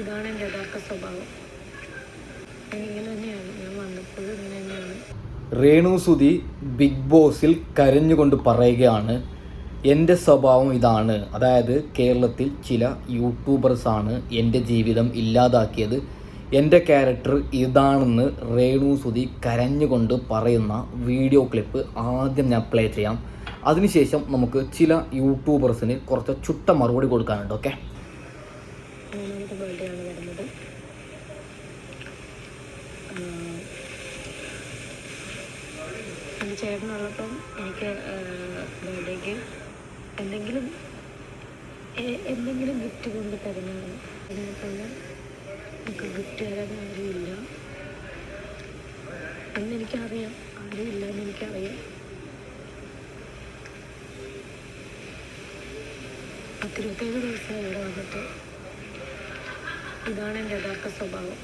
ഇതാണ് എന്റെ യഥാർത്ഥ സ്വഭാവം. തന്നെയാണ്. ഞാൻ രേണു സുധി ബിഗ് ബോസിൽ കരഞ്ഞുകൊണ്ട് പറയുകയാണ് എന്റെ സ്വഭാവം ഇതാണ്. അതായത് കേരളത്തിൽ ചില യൂട്യൂബേഴ്സാണ് എന്റെ ജീവിതം ഇല്ലാതാക്കിയത്. എന്റെ ക്യാരക്ടർ ഇതാണെന്ന് രേണു സുധി കരഞ്ഞുകൊണ്ട് പറയുന്ന വീഡിയോ ക്ലിപ്പ് ആദ്യം ഞാൻ പ്ലേ ചെയ്യാം. അതിനുശേഷം നമുക്ക് ചില യൂട്യൂബേഴ്സിന് കുറച്ച് ചുട്ട മറുപടി കൊടുക്കാനുണ്ട് ഓക്കെ ചേട്ടനുള്ളപ്പം എനിക്ക് ബർത്ത്ഡേക്ക് എന്തെങ്കിലും എന്തെങ്കിലും ഗിഫ്റ്റ് കൊണ്ട് തരുന്നതാണ്. അതിനകത്തുള്ള എനിക്ക് ഗിഫ്റ്റ് തരാൻ ആരുമില്ല. അന്ന് എനിക്കറിയാം. ആരുമില്ല എന്ന് എനിക്കറിയാം. പത്തിരുപത്തേഴ് ദിവസമായി ഇവിടെ വന്നിട്ട് ഇതാണ് എന്റെ യഥാർത്ഥ സ്വഭാവം.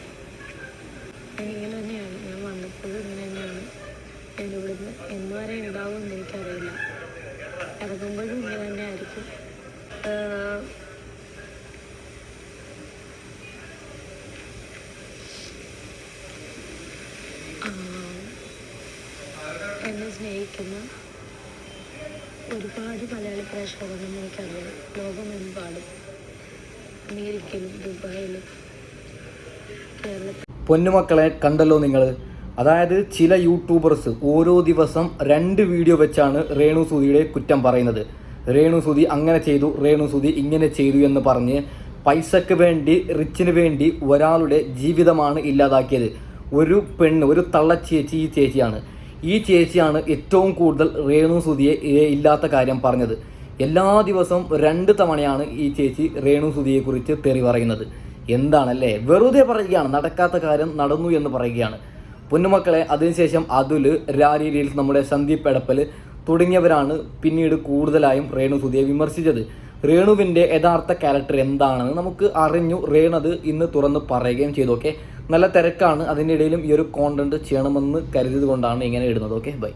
ഞാൻ ഇങ്ങനെ തന്നെയാണ് ഞാൻ വന്നപ്പോഴും ഇങ്ങനെ തന്നെയാണ് ഞാൻ ഇവിടുന്ന് എന്ന് വരെ ഉണ്ടാവുമെന്ന് എനിക്കറിയില്ല. ഇറങ്ങുമ്പോഴും ഇങ്ങനെ തന്നെ ആയിരിക്കും. എന്നെ സ്നേഹിക്കുന്ന ഒരുപാട് മലയാളി പ്രേക്ഷകരുണ്ടെന്ന് എനിക്കറിയാം. ലോകമെമ്പാടും. അമേരിക്കയിലും ദുബായിലും കേരളത്തിൽ പൊന്നുമക്കളെ കണ്ടല്ലോ നിങ്ങൾ അതായത് ചില യൂട്യൂബേഴ്സ് ഓരോ ദിവസം രണ്ട് വീഡിയോ വെച്ചാണ് രേണു സുധിയുടെ കുറ്റം പറയുന്നത്. രേണു സുധി അങ്ങനെ ചെയ്തു രേണു സുധി ഇങ്ങനെ ചെയ്തു എന്ന് പറഞ്ഞ് പൈസക്ക് വേണ്ടി റിച്ചിന് വേണ്ടി ഒരാളുടെ ജീവിതമാണ് ഇല്ലാതാക്കിയത്. ഒരു പെണ്ണ് ഒരു തള്ളച്ചേച്ചി ഈ ചേച്ചിയാണ്. ഈ ചേച്ചിയാണ് ഏറ്റവും കൂടുതൽ രേണു സുധിയെ ഇല്ലാത്ത കാര്യം പറഞ്ഞത്. എല്ലാ ദിവസവും രണ്ട് തവണയാണ് ഈ ചേച്ചി രേണു സുധിയെക്കുറിച്ച് തെറി പറയുന്നത്. എന്താണല്ലേ? വെറുതെ പറയുകയാണ് നടക്കാത്ത കാര്യം നടന്നു എന്ന് പറയുകയാണ്. പൊന്നുമക്കളെ അതിനുശേഷം അതുൽ രാരി റീൽസ് നമ്മുടെ സന്ദീപ് എടപ്പൽ തുടങ്ങിയവരാണ് പിന്നീട് കൂടുതലായും രേണു സുധിയെ വിമർശിച്ചത്. രേണുവിന്റെ യഥാർത്ഥ ക്യാരക്ടർ എന്താണെന്ന് നമുക്ക് അറിഞ്ഞു. രേണത് ഇന്ന് തുറന്ന് പറയുകയും ചെയ്തു ഓക്കെ നല്ല തിരക്കാണ്. അതിന്റെ ഇടയിലും ഈ ഒരു കോണ്ടന്റ് ചെയ്യണമെന്ന് കരുതിയത് കൊണ്ടാണ് ഇങ്ങനെ ഇടുന്നത് ഓക്കെ ബൈ